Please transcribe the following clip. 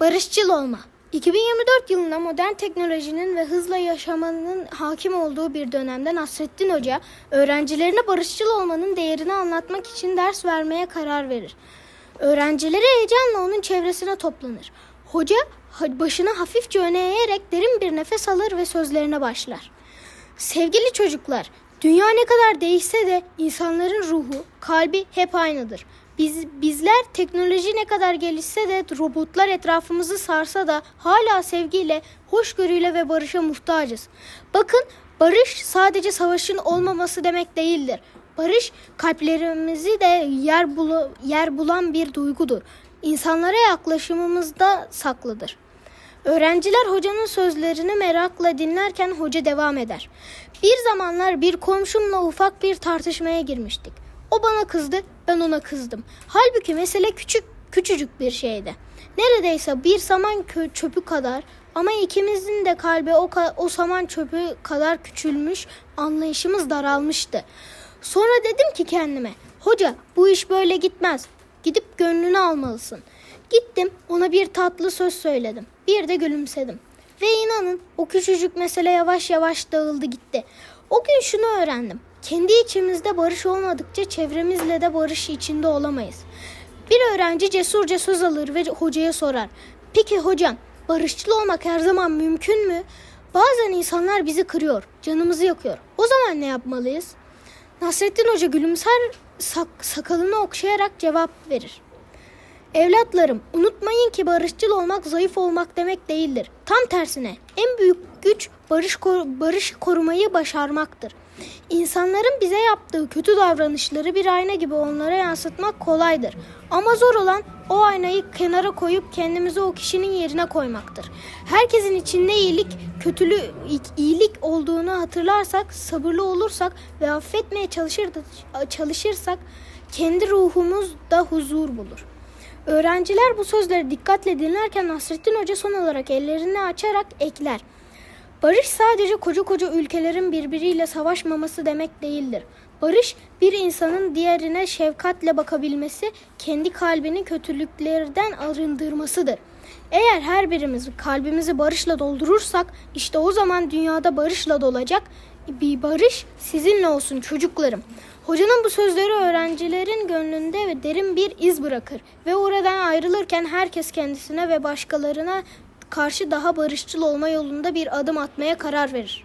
Barışçıl olma. 2024 yılında modern teknolojinin ve hızla yaşamanın hakim olduğu bir dönemde Nasrettin Hoca öğrencilerine barışçıl olmanın değerini anlatmak için ders vermeye karar verir. Öğrencileri heyecanla onun çevresine toplanır. Hoca başını hafifçe öne eğerek derin bir nefes alır ve sözlerine başlar. Sevgili çocuklar, dünya ne kadar değişse de insanların ruhu, kalbi hep aynıdır. Biz, bizler teknoloji ne kadar gelişse de robotlar etrafımızı sarsa da hala sevgiyle, hoşgörüyle ve barışa muhtacız. Bakın barış sadece savaşın olmaması demek değildir. Barış kalplerimizi de yer, bulu, yer bulan bir duygudur. İnsanlara yaklaşımımızda saklıdır. Öğrenciler hocanın sözlerini merakla dinlerken hoca devam eder. Bir zamanlar bir komşumla ufak bir tartışmaya girmiştik. O bana kızdı, ben ona kızdım. Halbuki mesele küçük, küçücük bir şeydi. Neredeyse bir saman çöpü kadar ama ikimizin de kalbi o, ka- o saman çöpü kadar küçülmüş, anlayışımız daralmıştı. Sonra dedim ki kendime, hoca bu iş böyle gitmez. Gidip gönlünü almalısın. Gittim ona bir tatlı söz söyledim. Bir de gülümsedim. Ve inanın o küçücük mesele yavaş yavaş dağıldı gitti. O gün şunu öğrendim. Kendi içimizde barış olmadıkça çevremizle de barış içinde olamayız. Bir öğrenci cesurca söz alır ve hocaya sorar. Peki hocam barışçıl olmak her zaman mümkün mü? Bazen insanlar bizi kırıyor, canımızı yakıyor. O zaman ne yapmalıyız? Nasrettin Hoca gülümser sak- sakalını okşayarak cevap verir. Evlatlarım, unutmayın ki barışçıl olmak zayıf olmak demek değildir. Tam tersine en büyük güç barış kor- barış korumayı başarmaktır. İnsanların bize yaptığı kötü davranışları bir ayna gibi onlara yansıtmak kolaydır. Ama zor olan o aynayı kenara koyup kendimizi o kişinin yerine koymaktır. Herkesin içinde iyilik, kötülük, iyilik olduğunu hatırlarsak, sabırlı olursak ve affetmeye çalışır, çalışırsak kendi ruhumuz da huzur bulur. Öğrenciler bu sözleri dikkatle dinlerken Nasrettin Hoca son olarak ellerini açarak ekler. Barış sadece koca koca ülkelerin birbiriyle savaşmaması demek değildir. Barış bir insanın diğerine şefkatle bakabilmesi, kendi kalbini kötülüklerden arındırmasıdır. Eğer her birimiz kalbimizi barışla doldurursak işte o zaman dünyada barışla dolacak bir barış sizinle olsun çocuklarım. Hocanın bu sözleri öğrencilerin gönlünde ve derin bir iz bırakır ve oradan ayrılırken herkes kendisine ve başkalarına karşı daha barışçıl olma yolunda bir adım atmaya karar verir.